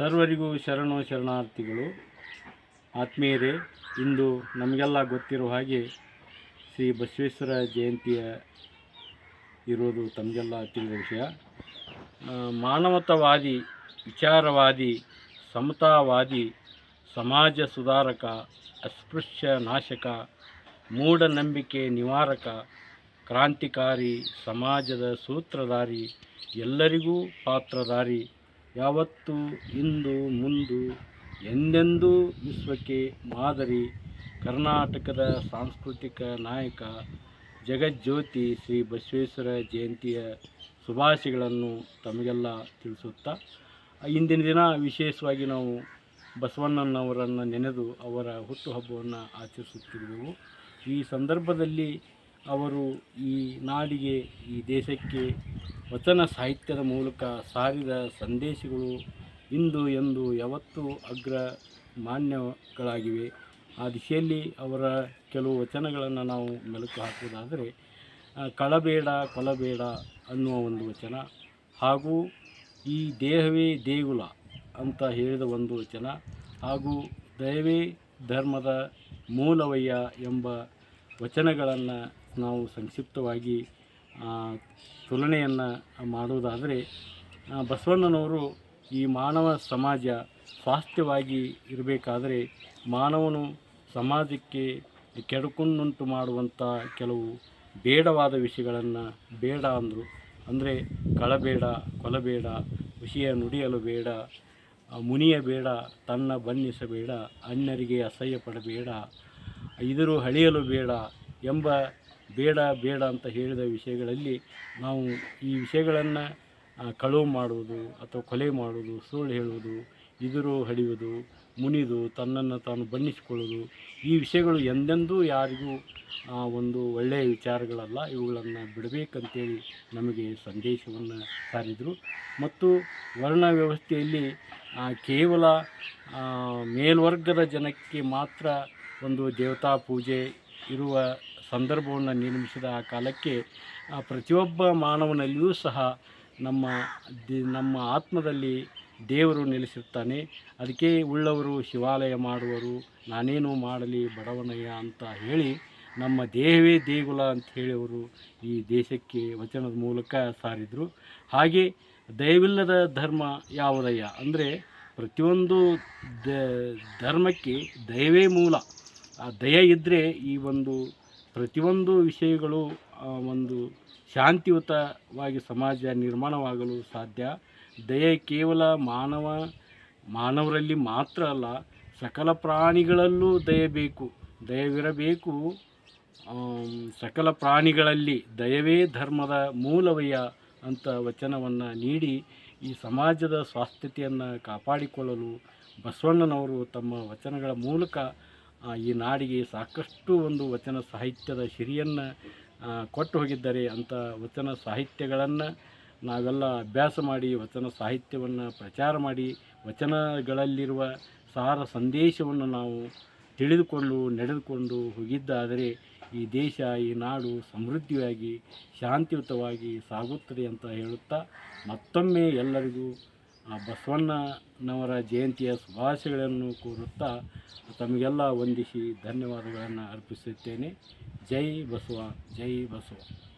ಸರ್ವರಿಗೂ ಶರಣು ಶರಣಾರ್ಥಿಗಳು, ಆತ್ಮೀಯರೇ, ಇಂದು ನಮಗೆಲ್ಲ ಗೊತ್ತಿರುವ ಹಾಗೆ ಶ್ರೀ ಬಸವೇಶ್ವರ ಜಯಂತಿಯ ಇರೋದು ತಮಗೆಲ್ಲ ತಿಳಿದ ವಿಷಯ. ಮಾನವತಾವಾದಿ, ವಿಚಾರವಾದಿ, ಸಮತಾವಾದಿ, ಸಮಾಜ ಸುಧಾರಕ, ಅಸ್ಪೃಶ್ಯ ನಾಶಕ, ಮೂಢನಂಬಿಕೆ ನಿವಾರಕ, ಕ್ರಾಂತಿಕಾರಿ, ಸಮಾಜದ ಸೂತ್ರಧಾರಿ, ಎಲ್ಲರಿಗೂ ಪಾತ್ರಧಾರಿ ಯಾವತ್ತು, ಇಂದು, ಮುಂದು, ಎಂದೆಂದೂ ವಿಶ್ವಕ್ಕೆ ಮಾದರಿ ಕರ್ನಾಟಕದ ಸಾಂಸ್ಕೃತಿಕ ನಾಯಕ ಜಗಜ್ಯೋತಿ ಶ್ರೀ ಬಸವೇಶ್ವರ ಜಯಂತಿಯ ಶುಭಾಶಯಗಳನ್ನು ತಮಗೆಲ್ಲ ತಿಳಿಸುತ್ತಾ, ಇಂದಿನ ದಿನ ವಿಶೇಷವಾಗಿ ನಾವು ಬಸವಣ್ಣನವರನ್ನು ನೆನೆದು ಅವರ ಹುಟ್ಟುಹಬ್ಬವನ್ನು ಆಚರಿಸುತ್ತಿರುವೆವು. ಈ ಸಂದರ್ಭದಲ್ಲಿ ಅವರು ಈ ನಾಡಿಗೆ, ಈ ದೇಶಕ್ಕೆ ವಚನ ಸಾಹಿತ್ಯದ ಮೂಲಕ ಸಾರಿದ ಸಂದೇಶಗಳು ಇಂದು ಎಂದು ಯಾವತ್ತೂ ಅಗ್ರ ಮಾನ್ಯಗಳಾಗಿವೆ. ಆ ದಿಶೆಯಲ್ಲಿ ಅವರ ಕೆಲವು ವಚನಗಳನ್ನು ನಾವು ಮೆಲುಕು ಹಾಕುವುದಾದರೆ ಕಳಬೇಡ, ಕೊಲಬೇಡ ಅನ್ನುವ ಒಂದು ವಚನ ಹಾಗೂ ಈ ದೇಹವೇ ದೇಗುಲ ಅಂತ ಹೇಳಿದ ಒಂದು ವಚನ ಹಾಗೂ ದಯವೇ ಧರ್ಮದ ಮೂಲವಯ್ಯ ಎಂಬ ವಚನಗಳನ್ನು ನಾವು ಸಂಕ್ಷಿಪ್ತವಾಗಿ ತುಲನೆಯನ್ನು ಮಾಡುವುದಾದರೆ ಬಸವಣ್ಣನವರು ಈ ಮಾನವ ಸಮಾಜ ಸ್ವಾಸ್ಥ್ಯವಾಗಿ ಇರಬೇಕಾದರೆ ಮಾನವನು ಸಮಾಜಕ್ಕೆ ಕೆಡುಕುನ್ನುಂಟು ಮಾಡುವಂಥ ಕೆಲವು ಬೇಡವಾದ ವಿಷಯಗಳನ್ನು ಬೇಡ ಅಂದರು. ಅಂದರೆ ಕಳಬೇಡ, ಕೊಲಬೇಡ, ವಿಷಯ ನುಡಿಯಲು ಬೇಡ ಮುನಿಯ ಬೇಡ ತನ್ನ ಬನ್ನಿಸಬೇಡ ಅನ್ಯರಿಗೆ ಅಸಹ್ಯ ಪಡಬೇಡ ಇದರು ಹಳಿಯಲು ಬೇಡ ಎಂಬ ಬೇಡ ಬೇಡ ಅಂತ ಹೇಳಿದ ವಿಷಯಗಳಲ್ಲಿ ನಾವು ಈ ವಿಷಯಗಳನ್ನು ಕಳುವು ಮಾಡುವುದು ಅಥವಾ ಕೊಲೆ ಮಾಡುವುದು, ಸುಳ್ಳು ಹೇಳುವುದು, ಇದರು ಹಡಿಯುವುದು, ಮುನಿದು, ತನ್ನನ್ನು ತಾನು ಬಣ್ಣಿಸಿಕೊಳ್ಳುವುದು ಈ ವಿಷಯಗಳು ಎಂದೆಂದೂ ಯಾರಿಗೂ ಒಂದು ಒಳ್ಳೆಯ ವಿಚಾರಗಳಲ್ಲ. ಇವುಗಳನ್ನು ಬಿಡಬೇಕಂತೇಳಿ ನಮಗೆ ಸಂದೇಶವನ್ನು ಸಾರಿದರು. ಮತ್ತು ವರ್ಣ ವ್ಯವಸ್ಥೆಯಲ್ಲಿ ಕೇವಲ ಮೇಲ್ವರ್ಗದ ಜನಕ್ಕೆ ಮಾತ್ರ ಒಂದು ದೇವತಾ ಪೂಜೆ ಇರುವ ಸಂದರ್ಭವನ್ನು ನಿರ್ಮಿಸಿದ ಆ ಕಾಲಕ್ಕೆ ಪ್ರತಿಯೊಬ್ಬ ಮಾನವನಲ್ಲಿಯೂ ಸಹ ನಮ್ಮ ದಿ- ನಮ್ಮ ಆತ್ಮದಲ್ಲಿ ದೇವರು ನೆಲೆಸಿರ್ತಾನೆ. ಅದಕ್ಕೆ ಉಳ್ಳವರು ಶಿವಾಲಯ ಮಾಡುವರು, ನಾನೇನು ಮಾಡಲಿ ಬಡವನಯ್ಯ ಅಂತ ಹೇಳಿ ನಮ್ಮ ದೇಹವೇ ದೇಗುಲ ಅಂತ ಹೇಳಿ ಅವರು ಈ ದೇಶಕ್ಕೆ ವಚನದ ಮೂಲಕ ಸಾರಿದರು. ಹಾಗೆ ದಯವಿಲ್ಲದ ಧರ್ಮ ಯಾವುದಯ್ಯ ಅಂದರೆ ಪ್ರತಿಯೊಂದು ದ, ಧರ್ಮಕ್ಕೆ ದಯವೇ ಮೂಲ. ಆ ದಯ ಇದ್ದರೆ ಈ ಒಂದು ಪ್ರತಿಯೊಂದು ವಿಷಯಗಳು ಒಂದು ಶಾಂತಿಯುತವಾಗಿ ಸಮಾಜ ನಿರ್ಮಾಣವಾಗಲು ಸಾಧ್ಯ. ದಯೆ ಕೇವಲ ಮಾನವ, ಮಾನವರಲ್ಲಿ ಮಾತ್ರ ಅಲ್ಲ, ಸಕಲ ಪ್ರಾಣಿಗಳಲ್ಲೂ ದಯೆ ಬೇಕು. ದಯವಿರಬೇಕು. ಸಕಲ ಪ್ರಾಣಿಗಳಲ್ಲಿ ದಯವೇ ಧರ್ಮದ ಮೂಲವಯ್ಯ ಅಂತ ವಚನವನ್ನು ನೀಡಿ, ಈ ಸಮಾಜದ ಸ್ವಾಸ್ಥ್ಯತೆಯನ್ನು ಕಾಪಾಡಿಕೊಳ್ಳಲು ಬಸವಣ್ಣನವರು ತಮ್ಮ ವಚನಗಳ ಮೂಲಕ ಈ ನಾಡಿಗೆ ಸಾಕಷ್ಟು ಒಂದು ವಚನ ಸಾಹಿತ್ಯದ ಸಿರಿಯನ್ನು ಕೊಟ್ಟು ಹೋಗಿದ್ದಾರೆ ಅಂಥ ವಚನ ಸಾಹಿತ್ಯಗಳನ್ನು ನಾವೆಲ್ಲ ಅಭ್ಯಾಸ ಮಾಡಿ, ವಚನ ಸಾಹಿತ್ಯವನ್ನು ಪ್ರಚಾರ ಮಾಡಿ, ವಚನಗಳಲ್ಲಿರುವ ಸಾರ ಸಂದೇಶವನ್ನು ನಾವು ತಿಳಿದುಕೊಂಡು, ನಡೆದುಕೊಂಡು ಹೋಗಿದ್ದಾದರೆ ಈ ದೇಶ, ಈ ನಾಡು ಸಮೃದ್ಧಿಯಾಗಿ, ಶಾಂತಿಯುತವಾಗಿ ಸಾಗುತ್ತದೆ ಅಂತ ಹೇಳುತ್ತಾ ಮತ್ತೊಮ್ಮೆ ಎಲ್ಲರಿಗೂ ಆ ಬಸವಣ್ಣನವರ ಜಯಂತಿಯ ಶುಭಾಶಯಗಳನ್ನು ಕೋರುತ್ತಾ ತಮಗೆಲ್ಲ ವಂದಿಸಿ ಧನ್ಯವಾದಗಳನ್ನು ಅರ್ಪಿಸುತ್ತೇನೆ. ಜೈ ಬಸವ ಜೈ ಬಸವ.